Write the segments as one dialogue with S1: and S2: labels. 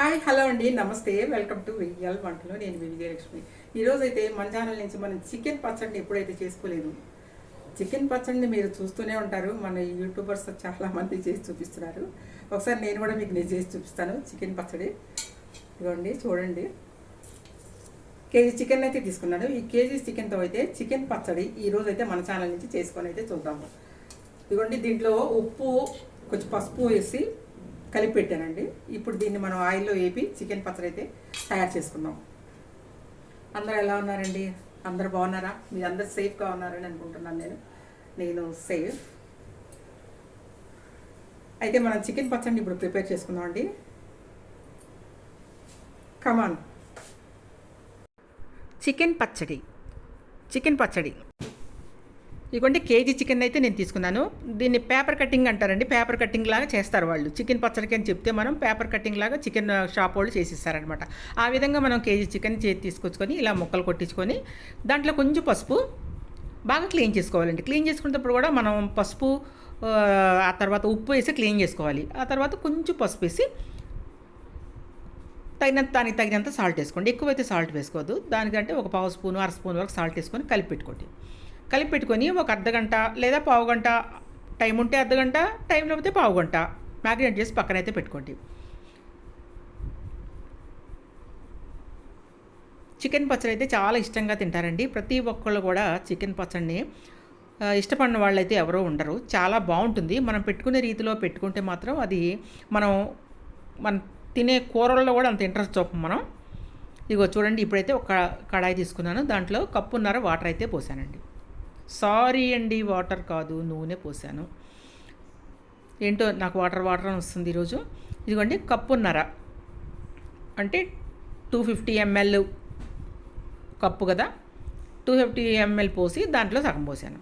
S1: Hi hello అండి. నమస్తే. Welcome to వెయ్యాల్ వంటలు నేను మీ విజయలక్ష్మి. ఈరోజు అయితే మన ఛానల్ నుంచి మనం చికెన్ పచ్చడిని ఎప్పుడైతే చేసుకోలేదు చికెన్ పచ్చడిని మీరు చూస్తూనే ఉంటారు. మన యూట్యూబర్స్ చాలా మంది చేసి చూపిస్తున్నారు. ఒకసారి నేను కూడా మీకు నేను చేసి చూపిస్తాను చికెన్ పచ్చడి. ఇదిగోండి చూడండి. కేజీ చికెన్ అయితే తీసుకున్నాను. ఈ కేజీ చికెన్తో అయితే చికెన్ పచ్చడి ఈరోజు అయితే మన ఛానల్ నుంచి చేసుకొని అయితే చూద్దాము. ఇదిగోండి దీంట్లో ఉప్పు కొంచెం పసుపు వేసి కలిపి పెట్టానండి ఇప్పుడు దీన్ని మనం ఆయిల్లో వేపి చికెన్ పచ్చడి అయితే తయారు చేసుకుందాం. అందరూ ఎలా ఉన్నారండి? అందరు బాగున్నారా? మీరు అందరు సేఫ్గా ఉన్నారని అనుకుంటున్నాను నేను. నేను సేఫ్. అయితే మనం చికెన్ పచ్చడిని ఇప్పుడు ప్రిపేర్ చేసుకుందాం అండి. కమాన్. చికెన్ పచ్చడి. చికెన్ పచ్చడి. ఇదిగోండి కేజీ చికెన్ అయితే నేను తీసుకున్నాను. దీన్ని పేపర్ కటింగ్ అంటారండి. పేపర్ కటింగ్ లాగా చేస్తారు వాళ్ళు. చికెన్ పచ్చడికి అని చెప్తే మనం పేపర్ కటింగ్ లాగా చికెన్ షాప్ వాళ్ళు చేసిస్తారనమాట. ఆ విధంగా మనం కేజీ చికెన్ చేతి తీసుకొచ్చుకొని ఇలా ముక్కలు కొట్టించుకొని దాంట్లో కొంచెం పసుపు బాగా క్లీన్ చేసుకోవాలండి. క్లీన్ చేసుకునేటప్పుడు కూడా మనం పసుపు ఆ, ఆ తర్వాత ఉప్పు వేసి క్లీన్ చేసుకోవాలి. ఆ తర్వాత కొంచెం పసుపు వేసి తగినంత దానికి తగినంత సాల్ట్ వేసుకోండి. ఎక్కువైతే సాల్ట్ వేసుకోవద్దు. దానికంటే ఒక పావు స్పూన్ అర స్పూన్ వరకు సాల్ట్ వేసుకొని కలిపి పెట్టుకోండి. కలిపి పెట్టుకొని ఒక అర్ధగంట లేదా పావు గంట టైం ఉంటే అర్ధగంట టైం లేకపోతే పావు గంట మ్యాగ్నేట్ చేసి పక్కనైతే పెట్టుకోండి. చికెన్ పచ్చడి అయితే చాలా ఇష్టంగా తింటారండి. ప్రతి ఒక్కళ్ళు కూడా చికెన్ పచ్చడిని ఇష్టపడిన ఇష్టపడిన వాళ్ళైతే ఎవరో ఉండరు. చాలా బాగుంటుంది. మనం పెట్టుకునే రీతిలో పెట్టుకుంటే మాత్రం అది మనం మనం తినే కూరల్లో కూడా అంత ఇంట్రెస్ట్ చూపం మనం. ఇగో చూడండి ఇప్పుడైతే ఒక కడాయి తీసుకున్నాను. దాంట్లో కప్పున్నర వాటర్ అయితే పోసానండి. సారీ అండి వాటర్ కాదు నూనె పోసాను. ఏంటో నాకు వాటర్ వాటర్ అని వస్తుంది ఈరోజు. ఇదిగోండి కప్పున్నర. అంటే టూ ఫిఫ్టీ ఎంఎల్ కప్పు కదా. టూ ఫిఫ్టీ ఎంఎల్ పోసి దాంట్లో సగం పోసాను.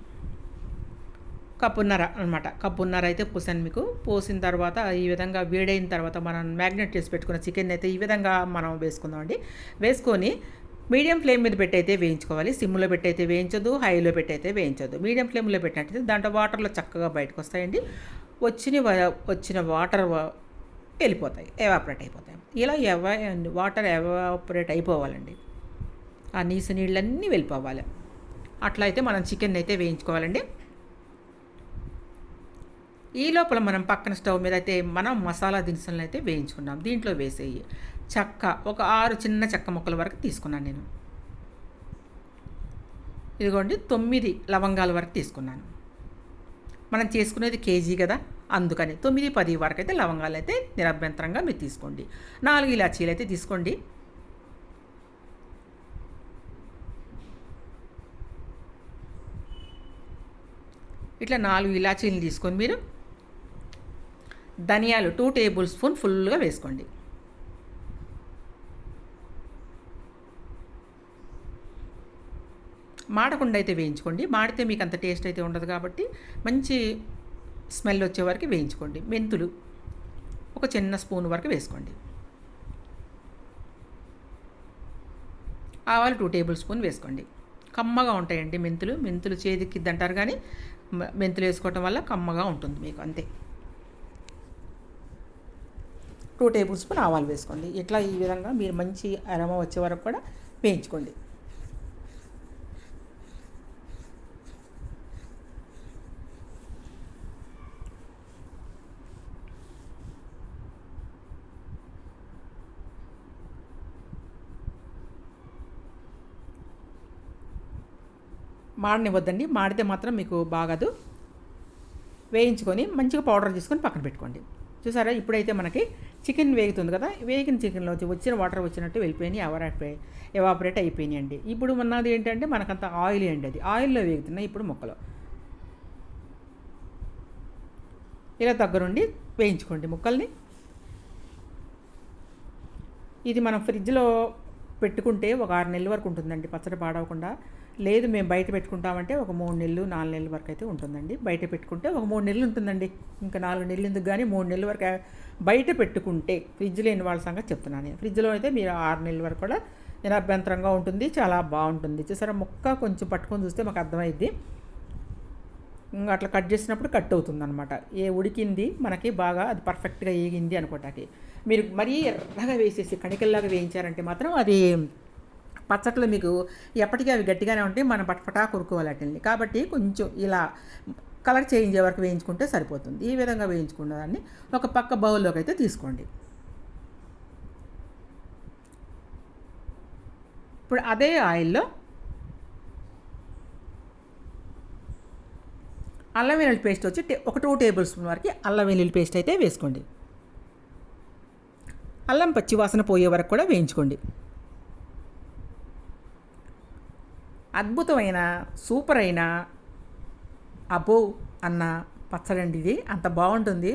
S1: కప్పున్నర అనమాట కప్పున్నర అయితే పోసాను మీకు. పోసిన తర్వాత ఈ విధంగా వేడైన తర్వాత మనం మ్యాగ్నెట్ చేసి పెట్టుకున్న చికెన్ అయితే ఈ విధంగా మనం వేసుకుందామండి. వేసుకొని మీడియం ఫ్లేమ్ మీద పెట్టయితే వేయించుకోవాలి. సిమ్లో పెట్టయితే వేయించదు హైలో పెట్టయితే వేయించదు మీడియం ఫ్లేమ్లో పెట్టినట్టయితే దాంట్లో వాటర్లో చక్కగా బయటకు వస్తాయండి. వచ్చిన వచ్చిన వాటర్ వెళ్ళిపోతాయి ఎవాపరేట్ అయిపోతాయి. ఇలా ఎవ వాటర్ ఎవాపరేట్ అయిపోవాలండి. ఆ నీసు నీళ్ళన్నీ వెళ్ళిపోవాలి. అట్లా అయితే మనం చికెన్ అయితే వేయించుకోవాలండి. ఈ లోపల మనం పక్కన స్టవ్ మీద అయితే మనం మసాలా దినుసులను అయితే వేయించుకున్నాం. దీంట్లో వేసేయి. చెక్క ఒక ఆరు చిన్న చెక్క ముక్కల వరకు తీసుకున్నాను నేను. ఇదిగోండి తొమ్మిది లవంగాల వరకు తీసుకున్నాను. మనం చేసుకునేది కేజీ కదా అందుకని తొమ్మిది పది వరకు అయితే లవంగాలు అయితే నిరభ్యంతరంగా మీరు తీసుకోండి. నాలుగు ఇలాచీలు అయితే తీసుకోండి. ఇట్లా నాలుగు ఇలాచీలు తీసుకొని మీరు ధనియాలు టూ టేబుల్ స్పూన్ ఫుల్గా వేసుకోండి. మాడకుండా అయితే వేయించుకోండి. మాడితే మీకు అంత టేస్ట్ అయితే ఉండదు కాబట్టి మంచి స్మెల్ వచ్చే వరకు వేయించుకోండి. మెంతులు ఒక చిన్న స్పూన్ వరకు వేసుకోండి. ఆవాలు టూ టేబుల్ స్పూన్ వేసుకోండి. కమ్మగా ఉంటాయండి మెంతులు. మెంతులు చేదిక్కిద్ది అంటారు కానీ మెంతులు వేసుకోవటం వల్ల కమ్మగా ఉంటుంది మీకు అంతే. టూ టేబుల్ స్పూన్ ఆవాలు వేసుకోండి. ఇట్లా ఈ విధంగా మీరు మంచి అరమ వచ్చే వరకు కూడా వేయించుకోండి. మాడనివ్వద్దండి. మాడితే మాత్రం మీకు బాగదు. వేయించుకొని మంచిగా పౌడర్ చేసుకొని పక్కన పెట్టుకోండి. చూసారా? ఇప్పుడైతే మనకి చికెన్ వేగుతుంది కదా? వేగిన చికెన్లో వచ్చిన వాటర్ వచ్చినట్టు వెళ్ళిపోయినాయి ఎవాపరేట్ ఎవాపరేట్ అయిపోయినాయి అండి. ఇప్పుడు ఉన్నది ఏంటంటే మనకంత ఆయిల్ అండి అది. ఆయిల్లో వేగుతున్నాయి ఇప్పుడు ముక్కలు. ఇలా దగ్గరుండి వేయించుకోండి ముక్కల్ని. ఇది మనం ఫ్రిడ్జ్లో పెట్టుకుంటే ఒక ఆరు నెలల వరకు ఉంటుందండి. పచ్చడి పాడవకుండా. లేదు మేము బయట పెట్టుకుంటామంటే ఒక మూడు నెలలు నాలుగు నెలల వరకు అయితే ఉంటుందండి. బయట పెట్టుకుంటే ఒక మూడు నెలలు ఉంటుందండి. ఇంకా నాలుగు నెలలు ఎందుకు కానీ మూడు నెలల వరకు బయట పెట్టుకుంటే ఫ్రిడ్జ్ లేని వాళ్ళ సంగతి చెప్తున్నాను ఫ్రిడ్జ్లో అయితే మీరు ఆరు నెలల వరకు కూడా నిరభ్యంతరంగా ఉంటుంది చాలా బాగుంటుంది. చూసారా ముక్క కొంచెం పట్టుకొని చూస్తే మాకు అర్థమైద్ది. అట్లా కట్ చేసినప్పుడు కట్ అవుతుంది అనమాట ఏ ఉడికింది మనకి బాగా అది పర్ఫెక్ట్గా ఏగింది అనుకోటానికి. మీరు మరీ ఎర్రగా వేసేసి కణికల్లాగా వేయించారంటే మాత్రం అది పచ్చట్లు మీకు ఎప్పటికీ అవి గట్టిగానే ఉంటాయి మనం పటపటా కొరుకోవాలి వాటిని కాబట్టి కొంచెం ఇలా కలర్ చేంజ్ అయ్యే వరకు వేయించుకుంటే సరిపోతుంది. ఈ విధంగా వేయించుకున్న దాన్ని ఒక పక్క బౌల్లోకి అయితే తీసుకోండి. ఇప్పుడు అదే ఆయిల్లో అల్లం వెల్లుల్లి పేస్ట్ వచ్చి ఒక టూ టేబుల్ స్పూన్ వరకు అల్లం వెల్లుల్లి పేస్ట్ అయితే వేసుకోండి. అల్లం పచ్చి వాసన పోయే వరకు కూడా వేయించుకోండి. అద్భుతమైన సూపర్ అయిన అబో అన్న పచ్చడండి ఇది. అంత బాగుంటుంది.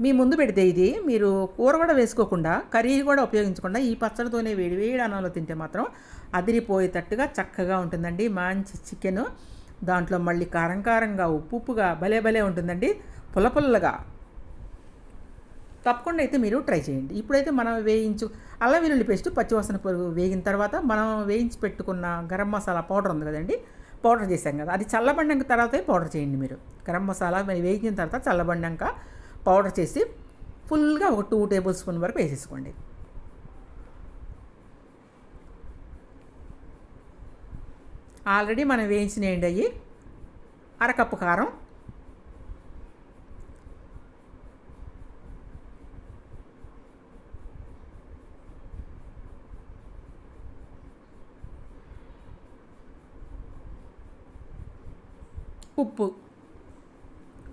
S1: మీ ముందు పెడితే ఇది. మీరు కూర కూడా వేసుకోకుండా కర్రీ కూడా ఉపయోగించకుండా ఈ పచ్చడితోనే వేడి వేడి అన్నంలో తింటే మాత్రం అదిరిపోయేటట్టుగా చక్కగా ఉంటుందండి. మంచి చికెను. దాంట్లో మళ్ళీ కారం కారంగా ఉప్పు ఉప్పుగా భలే భలే ఉంటుందండి. పుల్ల పుల్లగా తప్పకుండా అయితే మీరు ట్రై చేయండి. ఇప్పుడైతే మనం వేయించు అల్లం వెల్లుల్లి పేస్ట్ పచ్చివాసన పొరుగు వేగిన తర్వాత మనం వేయించి పెట్టుకున్న గరం మసాలా పౌడర్ ఉంది కదండి పౌడర్ చేసాం కదా అది చల్లబడినాక తర్వాతే పౌడర్ చేయండి మీరు. గరం మసాలా మరి తర్వాత చల్లబడినాక పౌడర్ చేసి ఫుల్గా ఒక టూ టేబుల్ స్పూన్ వరకు వేసేసుకోండి. ఆల్రెడీ మనం వేయించినవి అయ్యి? అరకప్పు కారం ఉప్పు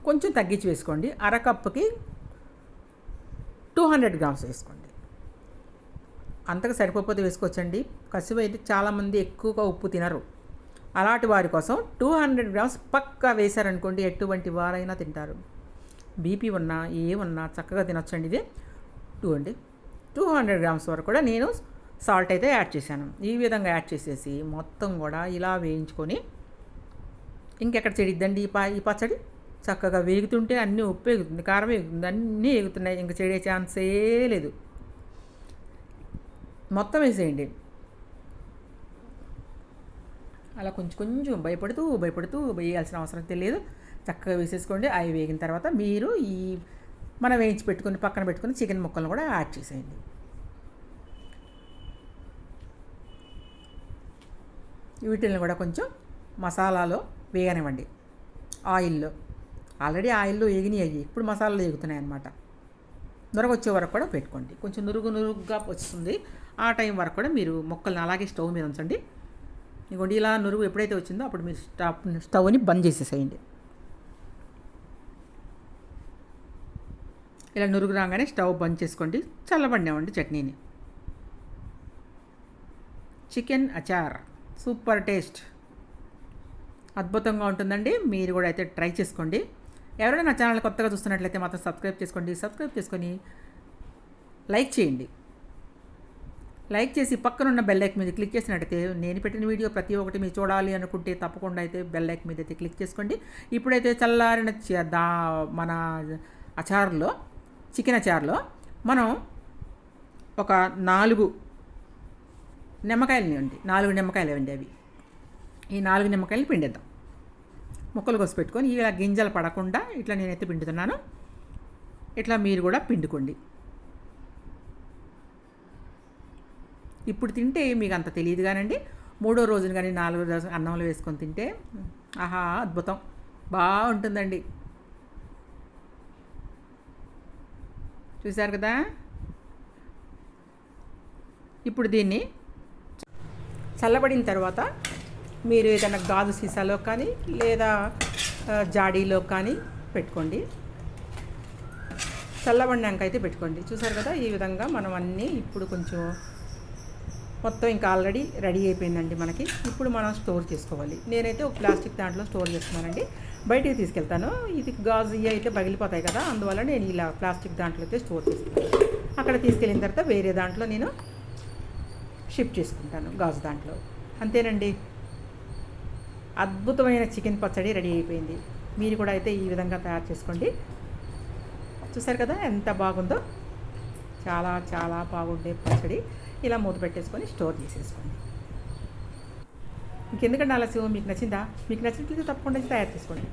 S1: కొంచెం తగ్గించి వేసుకోండి. అరకప్పుకి టూ హండ్రెడ్ గ్రామ్స్ వేసుకోండి. అంతగా సరిపోతే వేసుకోవచ్చండి. కసివ అయితే చాలామంది ఎక్కువగా ఉప్పు తినరు. అలాంటి వారి కోసం టూ హండ్రెడ్ గ్రామ్స్ పక్కా వేశారనుకోండి. ఎటువంటి వారైనా తింటారు. బీపీ ఉన్నా ఏ ఉన్నా చక్కగా తినొచ్చండి ఇది. టూ అండి టూ హండ్రెడ్ గ్రామ్స్ వరకు కూడా నేను సాల్ట్ అయితే యాడ్ చేశాను. ఈ విధంగా యాడ్ చేసేసి మొత్తం కూడా ఇలా వేయించుకొని ఇంకెక్కడ చెడిద్దండి ఈ పా ఈ పచ్చడి? చక్కగా వేగుతుంటే అన్నీ ఉప్పు ఎగుతుంది కారం వేగుతుంది అన్నీ వేగుతున్నాయి ఇంక చెడే ఛాన్సే లేదు. మొత్తం వేసేయండి. అలా కొంచెం కొంచెం భయపడుతూ భయపడుతూ వేయాల్సిన అవసరం తెలియదు చక్కగా వేసేసుకోండి. అవి వేగిన తర్వాత మీరు ఈ మనం వేయించి పెట్టుకుని పక్కన పెట్టుకుని చికెన్ ముక్కలను కూడా యాడ్ చేసేయండి. వీటిని కూడా కొంచెం మసాలాలో వేయనివ్వండి ఆయిల్లో. ఆల్రెడీ ఆయిల్లో వేగినాయి ఇప్పుడు మసాలాలు వేగుతున్నాయి అనమాట నురగ వచ్చే వరకు కూడా పెట్టుకోండి. కొంచెం నురుగు నురుగుగా వస్తుంది. ఆ టైం వరకు కూడా మీరు మొక్కల్ని అలాగే స్టవ్ మీద ఉంచండి. ఇంకోటి ఇలా నురుగు ఎప్పుడైతే వచ్చిందో అప్పుడు మీరు స్టవ్ స్టవ్ని బంద్ చేసేసేయండి. ఇలా నురుగు రాగానే స్టవ్ బంద్ చేసుకోండి. చల్లబడినామండి చట్నీని. చికెన్ అచార్. Super taste. అద్భుతంగా ఉంటుందండి. మీరు కూడా అయితే ట్రై చేసుకోండి. ఎవరైనా నా ఛానల్ కొత్తగా చూస్తున్నట్లయితే మాత్రం సబ్స్క్రైబ్ చేసుకోండి. సబ్స్క్రైబ్ చేసుకొని లైక్ చేయండి. లైక్ చేసి పక్కనున్న బెల్ లైక్ మీద క్లిక్ చేసినట్టయితే నేను పెట్టిన వీడియో ప్రతి ఒక్కటి మీరు చూడాలి అనుకుంటే తప్పకుండా అయితే బెల్ లైక్ మీద అయితే క్లిక్ చేసుకోండి. ఇప్పుడైతే చల్లారిన దా మన అచారులో చికెన్ అచారులో మనం ఒక నాలుగు నిమ్మకాయలు అండి నాలుగు నిమ్మకాయలు ఇవ్వండి అవి. ఈ నాలుగు నిమ్మకాయలు పిండేద్దాం. ముక్కలు కోసి పెట్టుకొని ఇలా గింజలు పడకుండా ఇట్లా నేనైతే పిండుతున్నాను. ఇట్లా మీరు కూడా పిండుకోండి. ఇప్పుడు తింటే మీకు అంత తెలియదు కానండి. మూడో రోజున కానీ నాలుగో రోజు అన్నంలో వేసుకొని తింటే ఆహా అద్భుతం. బాగుంటుందండి. చూశారు కదా? ఇప్పుడు దీన్ని చల్లబడిన తర్వాత మీరు ఏదైనా గాజు సీసాలో కానీ లేదా జాడీలో కానీ పెట్టుకోండి. చల్లబడినాక అయితే పెట్టుకోండి. చూసారు కదా ఈ విధంగా మనం అన్నీ ఇప్పుడు కొంచెం మొత్తం ఇంకా ఆల్రెడీ రెడీ అయిపోయిందండి మనకి. ఇప్పుడు మనం స్టోర్ చేసుకోవాలి. నేనైతే ఒక ప్లాస్టిక్ దాంట్లో స్టోర్ చేస్తున్నానండి. బయటికి తీసుకెళ్తాను. ఇది గాజు ఇవి అయితే పగిలిపోతాయి కదా అందువల్ల నేను ఇలా ప్లాస్టిక్ దాంట్లో అయితే స్టోర్ చేస్తాను అక్కడ తీసుకెళ్ళిన తర్వాత వేరే దాంట్లో నేను షిఫ్ట్ చేసుకుంటాను గాజు దాంట్లో. అంతేనండి? అద్భుతమైన చికెన్ పచ్చడి రెడీ అయిపోయింది. మీరు కూడా అయితే ఈ విధంగా తయారు చేసుకోండి. చూసారు కదా ఎంత బాగుందో? చాలా చాలా బాగుండే పచ్చడి. ఇలా మూత పెట్టేసుకొని స్టోర్ చేసేసుకోండి. ఇంకెందుకంటే అలా మీకు నచ్చిందా? మీకు నచ్చినట్లయితే తప్పకుండా తయారు చేసుకోండి.